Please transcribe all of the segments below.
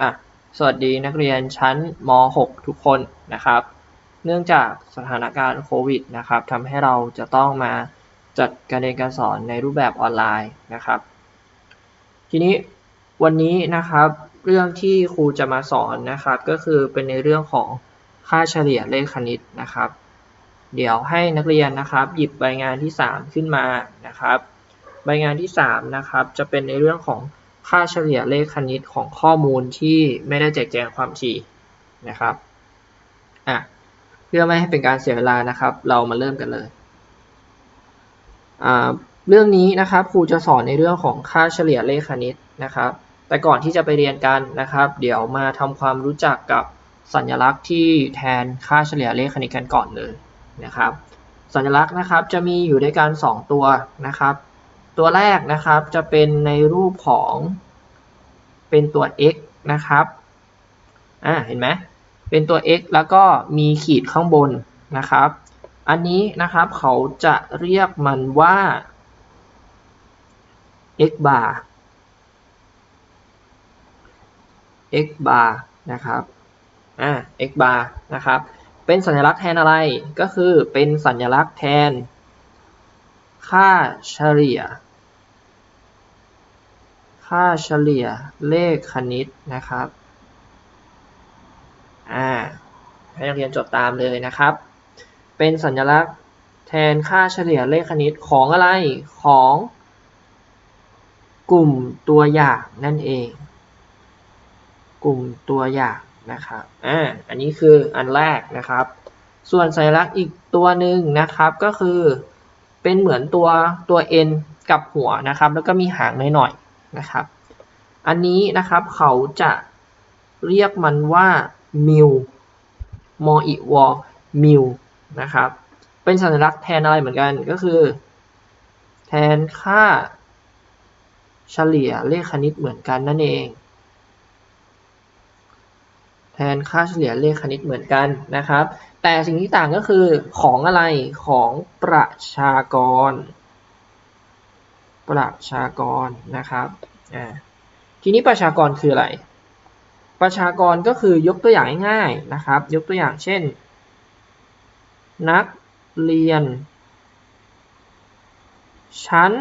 อะสวัสดีนักเรียนชั้นม .6 ทุกคนนะครับ เนื่องจากสถานการณ์โควิดนะครับทำให้เราจะต้องมาจัดการเรียนการสอนในรูปแบบออนไลน์นะครับ ทีนี้วันนี้นะครับเรื่องที่ครูจะมาสอนนะครับก็คือเป็นในเรื่องของค่าเฉลี่ยเลขคณิตนะครับ เดี๋ยวให้นักเรียนนะครับ หยิบใบงานที่ 3 ขึ้นมานะครับ ใบงานที่3นะครับจะเป็นในเรื่องของ ค่าเฉลี่ยเลขคณิตของข้อมูลที่ไม่ได้แจกแจงความถี่นะครับอะเพื่อไม่ให้เป็นการเสียเวลานะครับ เรามาเริ่มกันเลยอ่าเรื่องนี้นะครับครูจะสอนในเรื่องของค่าเฉลี่ยเลขคณิตนะครับ แต่ก่อนที่จะไปเรียนกันนะครับ เดี๋ยวมาทำความรู้จักกับสัญลักษณ์ที่แทนค่าเฉลี่ยเลขคณิตกันก่อนเลยนะครับ สัญลักษณ์นะครับจะมีอยู่ด้วยกัน2ตัวนะครับ ตัวแรกนะครับจะเป็นในรูปของ เป็นตัว x นะครับ อ่า เห็นไหมเป็นตัว x แล้วก็มีขีดข้างบนนะครับ อันนี้นะครับเขาจะเรียกมันว่า x bar x bar นะครับ อ่า x bar นะครับ เป็นสัญลักษณ์แทนอะไร ก็คือเป็นสัญลักษณ์แทน ค่าเฉลี่ย ค่าเฉลี่ยเลขคณิตนะครับ อ่า ให้นักเรียนจดตามเลยนะครับ เป็นสัญลักษณ์แทนค่าเฉลี่ยเลขคณิตของอะไรของ กลุ่มตัวอย่างนั่นเอง กลุ่มตัวอย่างนะครับ อ่า อันนี้คืออันแรกนะครับ ส่วนสัญลักษณ์อีกตัวหนึ่งนะครับก็คือเป็นเหมือนตัวตัว n กับหัวนะครับ แล้วก็มีหางหน่อยๆ นะครับ อันนี้นะครับเขาจะเรียกมันว่ามิวมออีวอมิวนะครับ เป็นสัญลักษณ์แทนอะไรเหมือนกันก็คือ แทนค่าเฉลี่ยเลขคณิตเหมือนกันนั่นเอง แทนค่าเฉลี่ยเลขคณิตเหมือนกันนะครับ แต่สิ่งที่ต่างก็คือของอะไรของประชากร ประชากรนะครับอ่าทีนี้ประชากรคืออะไร ประชากรก็คือยกตัวอย่างง่ายๆนะครับ ยกตัวอย่างเช่น นักเรียน ชั้น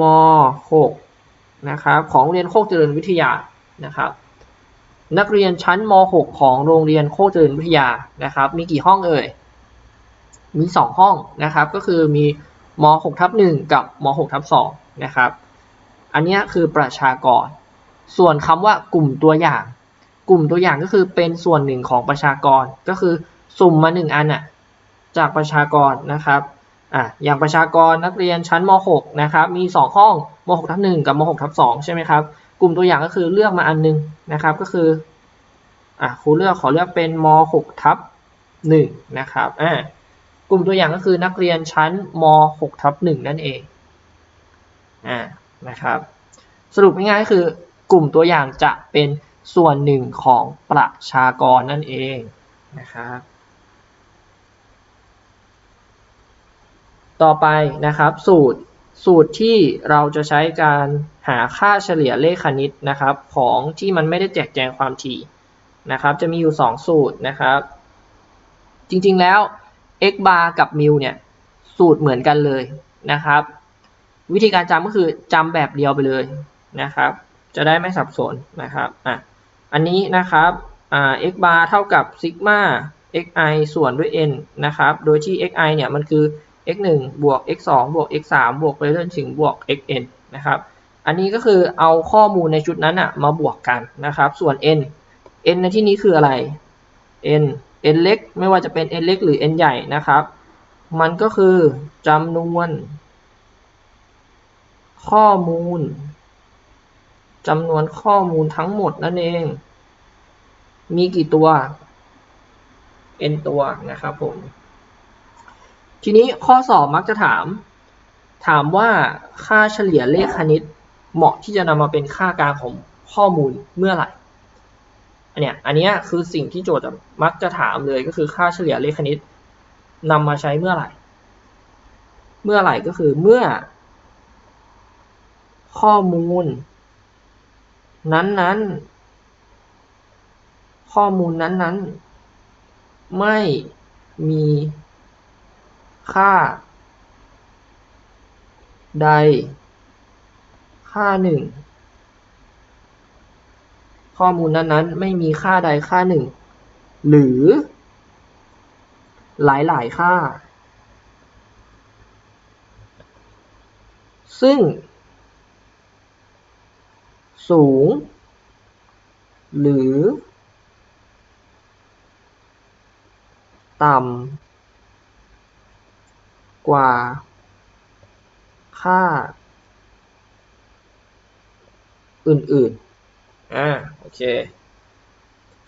ม .6 นะครับของโรงเรียนโคกเจริญวิทยานะครับ นักเรียนชั้นม .6 ของโรงเรียนโคกเจริญวิทยานะครับ มีกี่ห้องเอ่ยมี 2 ห้องนะครับ ก็คือมี ม .6 ทับ1กับม .6 ทับ2นะครับ อันนี้คือประชากร ส่วนคำว่ากลุ่มตัวอย่าง กลุ่มตัวอย่างก็คือเป็นส่วนหนึ่งของประชากร ก็คือสุ่มมา 1 อันน่ะจากประชากรนะครับอะอย่างประชากรนักเรียนชั้นม .6 นะครับมี 2 ห้องม .6 ทับ1กับม .6 ทับ2ใช่ไหมครับ กลุ่มตัวอย่างก็คือเลือกมาอันนึงนะครับ ก็คืออะครูเลือกขอเลือกเป็นม .6 ทับ1นะครับอ่า กลุ่มตัวอย่างก็คือนักเรียนชั้นม .6 ทับ1นั่นเองอ่านะครับสรุปง่ายๆก็คือกลุ่มตัวอย่างจะเป็นส่วนหนึ่งของประชากรนั่นเองนะครับต่อไปนะครับสูตรสูตรที่เราจะใช้การหาค่าเฉลี่ยเลขคณิตนะครับ ของที่มันไม่ได้แจกแจงความถี่นะครับ จะมีอยู่ 2 สูตรนะครับ จริงๆแล้ว x bar กับ mu เนี่ยสูตรเหมือนกันเลยนะครับ วิธีการจำก็คือจำแบบเดียวไปเลยนะครับ จะได้ไม่สับสนนะครับอะอันนี้นะครับอ่า x bar เท่ากับซิกมา xi ส่วนด้วย n นะครับ โดยที่ xi เนี่ยมันคือ x 1บวก x 2บวก x 3บวกไปเรื่อยถึงบวก xn นะครับ อันนี้ก็คือเอาข้อมูลในชุดนั้นอะมาบวกกันนะครับ ส่วน n n ในที่นี้คืออะไร n n เล็กไม่ว่าจะเป็น n เล็กหรือ n ใหญ่นะครับ มันก็คือจำนวน ข้อมูลจำนวนข้อมูลทั้งหมดนั่นเอง มีกี่ตัว n ตัวนะครับผม ทีนี้ข้อสอบมักจะถาม ถามว่าค่าเฉลี่ยเลขคณิตเหมาะที่จะนำมาเป็นค่ากลางของข้อมูลเมื่อไหร่ อันเนี้ยอันเนี้ยคือสิ่งที่โจทย์มักจะถามเลยก็คือค่าเฉลี่ยเลขคณิตนำมาใช้เมื่อไหร่ เมื่อไหร่ก็คือเมื่อ ข้อมูล นั้นๆ ข้อมูลนั้นๆ ไม่มีค่า ใด ค่าหนึ่ง ข้อมูลนั้นๆ ไม่มีค่าใดค่าหนึ่ง หรือ หลายๆ ค่า ซึ่ง สูง หรือ ต่ำกว่า ค่า อื่น ๆ อ่าโอเค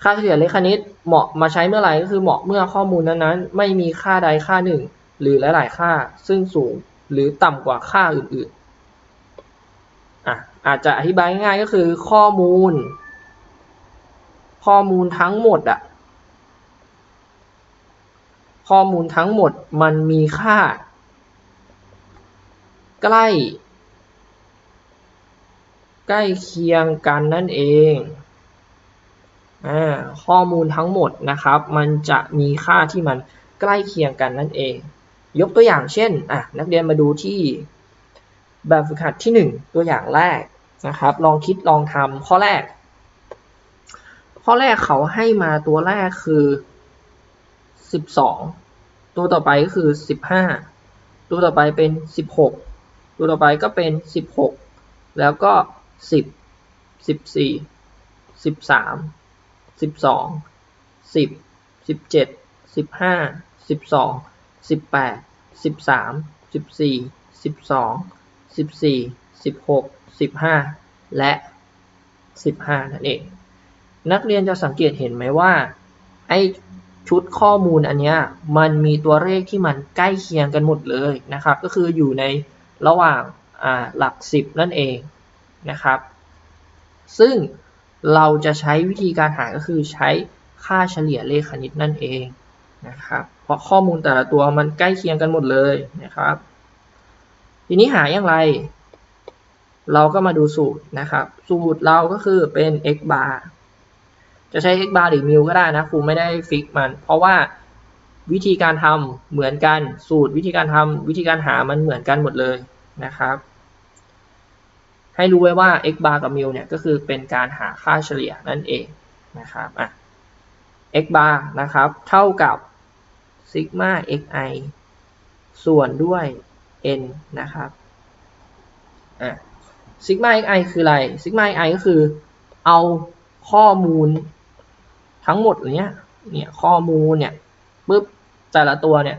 ค่าเฉลี่ยเลขคณิตเหมาะมาใช้เมื่อไหร่ก็คือเหมาะเมื่อข้อมูลนั้นๆ ไม่มีค่าใดค่าหนึ่ง หรือหลายๆค่าซึ่งสูงหรือต่ำกว่าค่าอื่นๆอะอาจจะอธิบายง่ายๆก็คือข้อมูล ข้อมูลทั้งหมดอะข้อมูลทั้งหมดมันมีค่า ใกล้ ใกล้เคียงกันนั่นเองอข้อมูลทั้งหมดนะครับ มันจะมีค่าที่มันใกล้เคียงกันนั่นเอง ยกตัวอย่างเช่นอะนักเรียนมาดูที่แบบฝึกหัดที่ 1 ตัวอย่างแรกนะครับ ลองคิดลองทำข้อแรก ข้อแรกเขาให้มาตัวแรกคือ 12 ตัวต่อไปก็คือ 15 ตัวต่อไปเป็น 16 ตัวต่อไปก็เป็น 16 แล้วก็ 10 14 13สิบสามสิบสองสิบสิบเจ็ดสิบห้าสิบสองสิบแปดสิบสามสิบสี่สิบสองสิบสี่สิบหกสิบห้าและสิบห้านั่นเอง นักเรียนจะสังเกตเห็นไหมว่าไอชุดข้อมูลอันนี้มันมีตัวเลขที่มันใกล้เคียงกันหมดเลยนะครับ ก็คืออยู่ในระหว่างหลักสิบนั่นเอง นะครับ ซึ่งเราจะใช้วิธีการหาก็คือใช้ค่าเฉลี่ยเลขคณิตนั่นเองนะครับ เพราะข้อมูลแต่ละตัวมันใกล้เคียงกันหมดเลยนะครับ ทีนี้หาอย่างไร เราก็มาดูสูตรนะครับ สูตรเราก็คือเป็น x bar จะใช้ x bar หรือ mu ก็ได้นะครูไม่ได้ฟิกมัน เพราะว่าวิธีการทำเหมือนกัน สูตรวิธีการทำวิธีการหามันเหมือนกันหมดเลยนะครับ ให้รู้ไว้ว่า x bar กับ mu เนี่ยก็คือเป็นการหาค่าเฉลี่ยนั่นเองนะครับอะ x bar นะครับเท่ากับ sigma xi ส่วนด้วย n นะครับอะ sigma xi คืออะไร sigma xi ก็คือเอาข้อมูลทั้งหมดเนี้ยเนี่ยข้อมูลเนี่ยปุ๊บแต่ละตัวเนี่ย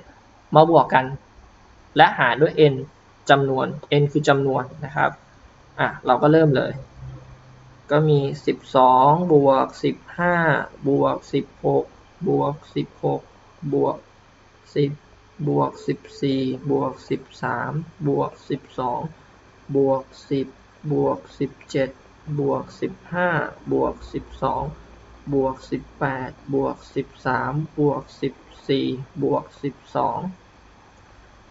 มาบวกกัน และหารด้วย n จำนวน n คือจำนวนนะครับ อะเราก็เริ่มเลย ก็มี 12 บวก 15 บวก 16 บวก 16 บวก 10 บวก 14 บวก 13 บวก 12 บวก 10 บวก 17 บวก 15 บวก 12 บวก 18 บวก 13 บวก 14 บวก 12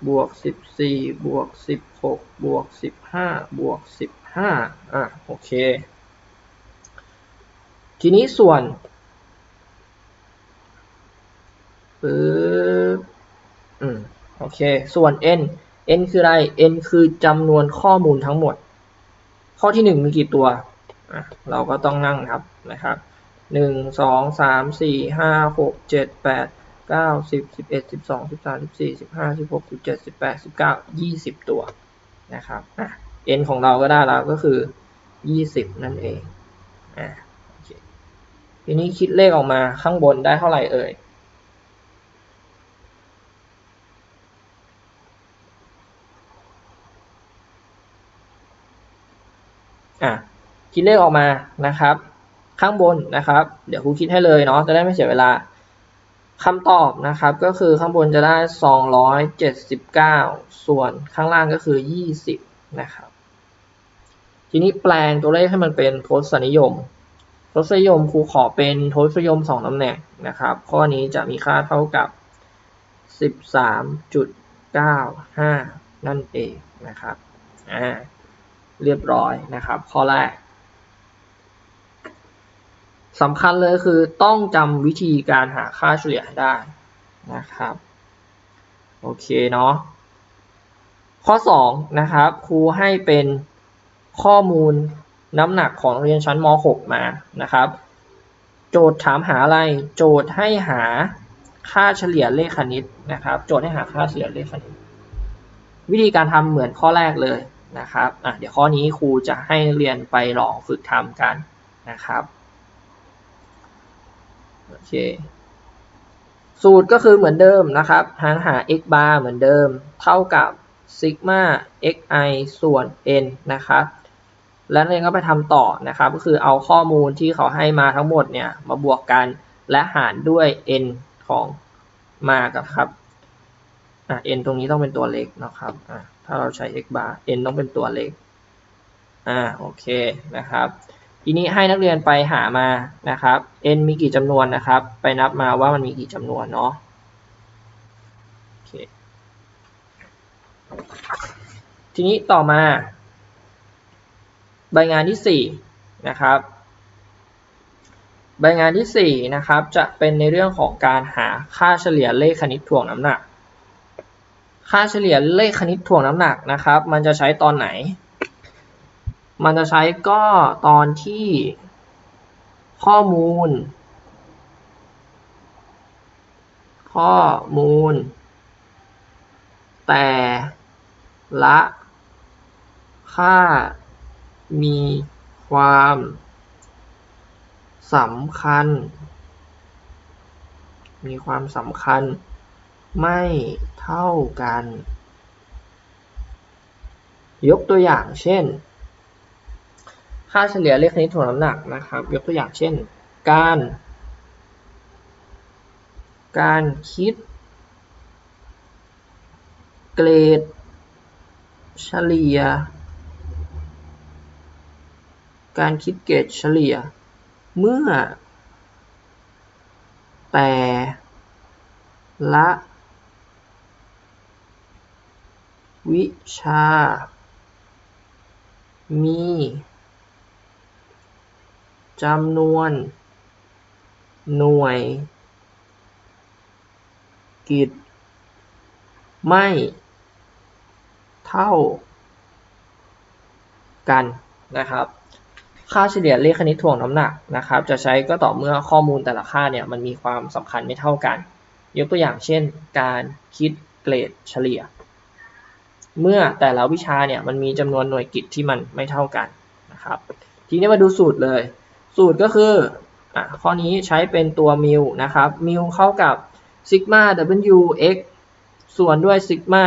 บวกสิบสี่บวกสิบหกบวกสิบห้าบวกสิบ ห้าอะโอเค ทีนี้ส่วนปึ๊บอืมโอเค ส่วน n n คืออะไร n คือจำนวนข้อมูลทั้งหมด ข้อที่หนึ่งมีกี่ตัวอะเราก็ต้องนั่งครับนะครับหนึ่งสองสามสี่ห้าหกเจ็ดแปดเก้าสิบสิบเอ็ดสิบสองสิบสามสิบสี่สิบห้าสิบหกสิบเจ็ดสิบแปดสิบเก้ายี่สิบตัวนะครับอะ n ของเราก็ได้แล้วก็คือยี่สิบนั่นเองอะทีนี้คิดเลขออกมาข้างบนได้เท่าไหร่เอ่ยอะคิดเลขออกมานะครับ ข้างบนนะครับ เดี๋ยวครูคิดให้เลยเนาะจะได้ไม่เสียเวลาคำตอบนะครับก็คือข้างบนจะได้ 279 ส่วนข้างล่างก็คือ 20 นะครับ ทีนี้แปลงตัวเลขให้มันเป็นทศนิยม ทศนิยมครูขอเป็นทศนิยม 2ตำแหน่งนะครับ ข้อนี้จะมีค่าเท่ากับ 13.95 นั่นเองนะครับอ่าเรียบร้อยนะครับ ข้อแรกสำคัญเลยคือต้องจำวิธีการหาค่าเฉลี่ยให้ได้นะครับ โอเคเนาะ ข้อ2นะครับครูให้เป็นข้อมูลน้ำหนักของเรียนชั้นม .6 มานะครับ โจทย์ถามหาอะไรโจทย์ให้หาค่าเฉลี่ยเลขคณิตนะครับ โจทย์ให้หาค่าเฉลี่ยเลขคณิต วิธีการทำเหมือนข้อแรกเลยนะครับอะเดี๋ยวข้อนี้ครูจะให้เรียนไปลองฝึกทำกันนะครับโอเคสูตรก็คือเหมือนเดิมนะครับหาหา x bar เหมือนเดิม เท่ากับ ซิกมา xi ส่วน n นะครับแล้วนักเรียนก็ไปทำต่อนะครับ ก็คือเอาข้อมูลที่เขาให้มาทั้งหมดเนี่ยมาบวกกันและหารด้วย n ของมากับครับอะ n ตรงนี้ต้องเป็นตัวเล็กนะครับอะถ้าเราใช้ x bar n ต้องเป็นตัวเล็กอ่าโอเคนะครับทีนี้ให้นักเรียนไปหามานะครับ n มีกี่จำนวนนะครับ ไปนับมาว่ามันมีกี่จำนวนเนาะโอเค ทีนี้ต่อมา ใบงานที่4นะครับใบงานที่4นะครับจะเป็นในเรื่องของการหาค่าเฉลี่ยเลขคณิตถ่วงน้ำหนัก ค่าเฉลี่ยเลขคณิตถ่วงน้ำหนักนะครับ มันจะใช้ตอนไหน มันจะใช้ก็ตอนที่ข้อมูล ข้อมูล แต่ ละค่ามีความสำคัญ มีความสำคัญไม่เท่ากัน ยกตัวอย่างเช่น ค่าเฉลี่ยเลขคณิตถ่วงน้ำหนักนะครับ ยกตัวอย่างเช่น การ การคิด เกรด เฉลี่ย การคิดเกรดเฉลี่ย เมื่อ แต่ละ วิชา มีจำนวน หน่วย กิจ ไม่ เท่ากันนะครับ ค่าเฉลี่ยเลขคณิตถ่วงน้ำหนักนะครับ จะใช้ก็ต่อเมื่อข้อมูลแต่ละค่าเนี่ยมันมีความสำคัญไม่เท่ากัน ยกตัวอย่างเช่น การคิดเกรดเฉลี่ย เมื่อแต่ละวิชาเนี่ยมันมีจำนวนหน่วยกิจที่มันไม่เท่ากันนะครับ ทีนี้มาดูสูตรเลย สูตรก็คืออะข้อนี้ใช้เป็นตัวมิวนะครับมิวเข้ากับซิกมา w x ส่วนด้วยซิกมา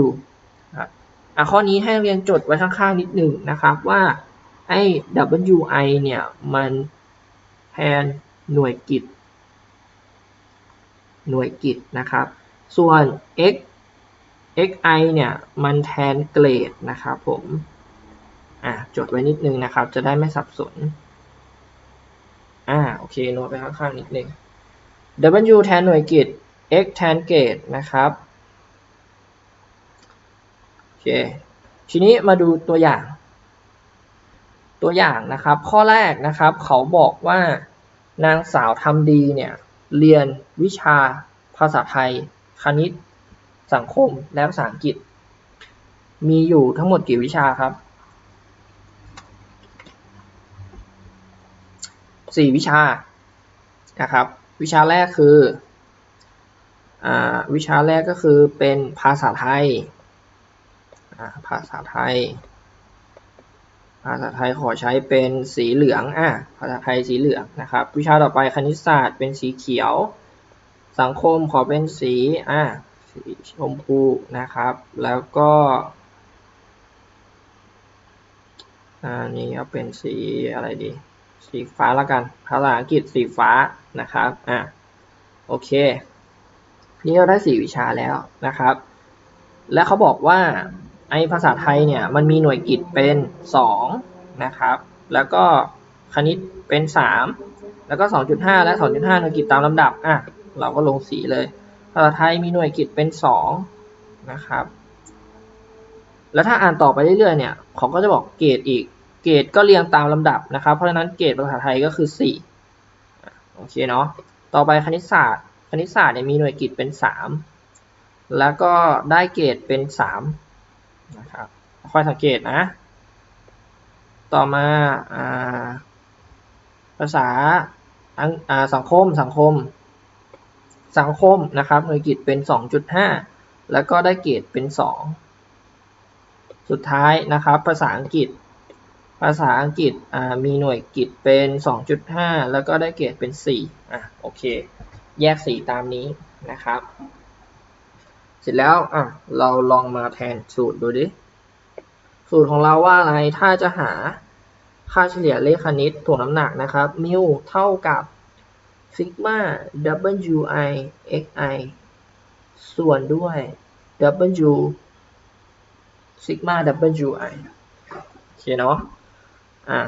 w อะข้อนี้ให้เรียนจดไว้ข้างๆนิดหนึ่งนะครับว่าไอ้ wi เนี่ย มันแทนหน่วยกิจ หน่วยกิจนะครับ ส่วน x xi เนี่ย มันแทนเกรดนะครับผมอะจดไว้นิดนึงนะครับ จะได้ไม่สับสนอ่าโอเคโน้ตไปข้างๆนิดนึง w แทนหน่วยกิจ x แทนเกรดนะครับ เคทีนี้มาดูตัวอย่าง ตัวอย่างนะครับ ข้อแรกนะครับ เขาบอกว่านางสาวทำดีเนี่ยเรียนวิชาภาษาไทย คณิต สังคมและภาษาอังกฤษ มีอยู่ทั้งหมดกี่วิชาครับสี่วิชานะครับ วิชาแรกคืออวิชาแรกก็คือเป็นภาษาไทย ภาษาไทย ภาษาไทยขอใช้เป็นสีเหลือง อะ ภาษาไทยสีเหลืองนะครับ วิชาต่อไปคณิตศาสตร์เป็นสีเขียว สังคมขอเป็นสี อะ สีชมพูนะครับ แล้วก็อันนี้ก็เป็นสีอะไรดี สีฟ้าล้วกัน ภาษาอังกฤษสีฟ้านะครับ อะ โอเค นี่เราได้สี่วิชาแล้วนะครับ และเขาบอกว่า ไอภาษาไทยเนี่ยมันมีหน่วยกิจเป็น2นะครับแล้วก็คณิตเป็น 3 แล้วก็ 2.5 และ 2.5 หน่วยกิจตามลำดับอะเราก็ลงสีเลย ภาษาไทยมีหน่วยกิจเป็น2นะครับแล้วถ้าอ่านต่อไปเรื่อยๆเนี่ยเขาก็จะบอกเกรดอีกเกรดก็เรียงตามลำดับนะครับ เพราะฉะนั้นเกรดภาษาไทยก็คือโอเคเนาะต่อไปคณิตศาสตร์ คณิตศาสตร์เนี่ยมีหน่วยกิตเป็นสามแล้วก็ได้เกรดเป็นสาม นะครับค่อยสังเกตนะ ต่อมาอาภาษาอังอาสังคมสังคม สังคมนะครับหน่วยกิตเป็น 2.5 แล้วก็ได้เกรดเป็น 2 สุดท้ายนะครับ ภาษาอังกฤษ ภาษาอังกฤษมีหน่วยกิตเป็น 2.5 แล้วก็ได้เกรดเป็น4อะโอเค แยกสีตามนี้นะครับ สร็จแล้วอะเราลองมาแทนสูตรดูดิ สูตรของเราว่าอะไร ถ้าจะหาค่าเฉลี่ยเลขคณิตถ่วงน้ำหนักนะครับ มิวเท่ากับซิกมา wi xi ส่วนด้วย w ซิกมา wi โอเคเนาะ อ่า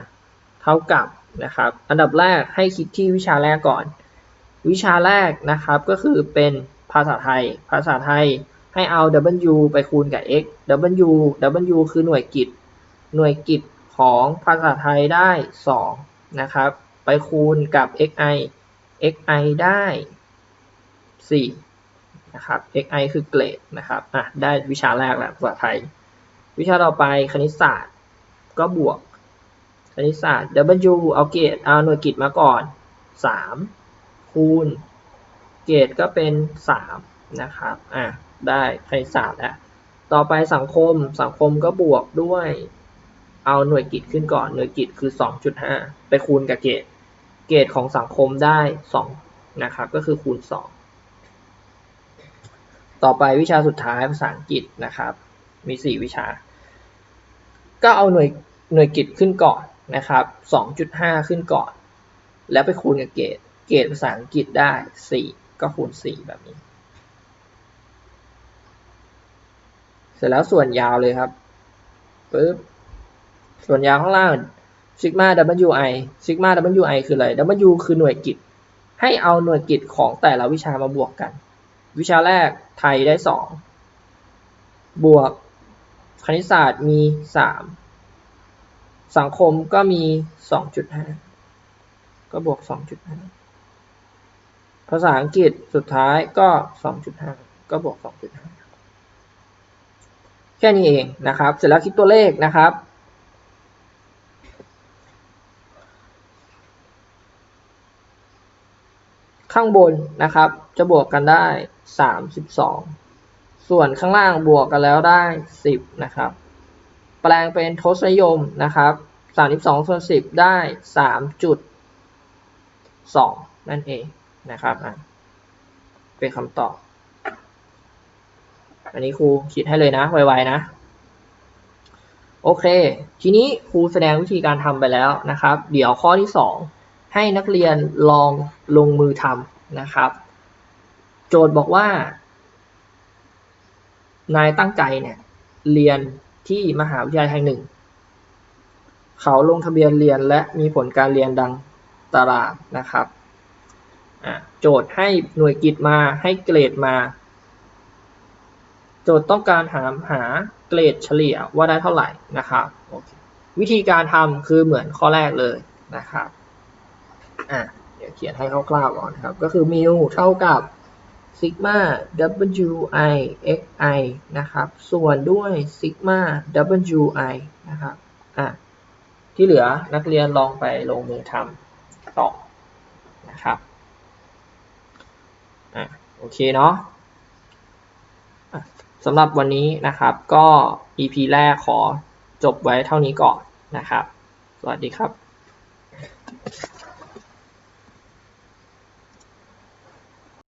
เท่ากับนะครับ อันดับแรกให้คิดที่วิชาแรกก่อน วิชาแรกนะครับก็คือเป็น ภาษาไทย ภาษาไทยให้เอา w ไปคูณกับ x w w คือหน่วยกิตหน่วยกิตของภาษาไทยได้ 2 นะครับ ไปคูณกับ xi xi ได้ 4 นะครับ xi คือเกรดนะครับ อะ ได้วิชาแรกแล้วภาษาไทย วิชาต่อไปคณิตศาสตร์ ก็บวก คณิตศาสตร์ w เอาเกรดเอาหน่วยกิตมาก่อน 3 คูณ เกรดก็เป็น 3 นะครับ อะ ได้คณิตศาสตร์แล้ว ต่อไปสังคม สังคมก็บวกด้วย เอาหน่วยกิตขึ้นก่อน หน่วยกิตคือ 2.5 ไปคูณกับเกรด เกรดของสังคมได้ 2 นะครับ ก็คือคูณ 2 ต่อไปวิชาสุดท้ายภาษาอังกฤษนะครับ มี 4 วิชา ก็เอาหน่วยหน่วยกิตขึ้นก่อนนะครับ 2.5 ขึ้นก่อน แล้วไปคูณกับเกรดเกรดภาษาอังกฤษได้ 4 ก็คูณ 4 แบบนี้ เสร็จแล้วส่วนยาวเลยครับปึ๊บส่วนยาวข้างล่างซิกมา wi ซิกมา wi คืออะไร w คือหน่วยกิตให้เอาหน่วยกิตของแต่ละวิชามาบวกกัน วิชาแรกไทยได้ 2 บวก คณิตศาสตร์มี 3 สังคมก็มี 2.5 ก็บวก 2.5 ภาษาอังกฤษสุดท้ายก็ 2.5 ก็บวก 2.5 แค่นี้เองนะครับ เสร็จแล้วคิดตัวเลขนะครับ ข้างบนนะครับ จะบวกกันได้ 32 ส่วนข้างล่างบวกกันแล้วได้ 10 นะครับ แปลงเป็นทศนิยมนะครับ 32ส่วน10 ได้ 3.2 นั่นเอง นะครับอะเป็นคำตอบ อันนี้ครูคิดให้เลยนะ ไวๆนะ โอเค ทีนี้ครูแสดงวิธีการทำไปแล้วนะครับ เดี๋ยวข้อที่ 2 ให้นักเรียนลองลงมือทำนะครับ โจทย์บอกว่า นายตั้งใจเนี่ยเรียนที่มหาวิทยาลัยแห่งหนึ่ง เขาลงทะเบียนเรียนและมีผลการเรียนดังตารางนะครับอะ โจทย์ให้หน่วยกิตมาให้เกรดมา โจทย์ต้องการหาหาเกรดเฉลี่ยว่าได้เท่าไหร่นะครับวิธีการทำคือเหมือนข้อแรกเลยนะครับอะเดี๋ยวเขียนให้คร่าวๆก่อนนะครับ ก็คือมิวเท่ากับซิกมา wi xi นะครับ ส่วนด้วยซิกมา wi นะครับอะที่เหลือนักเรียนลองไปลงมือทำต่อนะครับ อะโอเคเนาะสำหรับวันนี้นะครับก็ EP แรกขอจบไว้เท่านี้ก่อนนะครับ สวัสดีครับ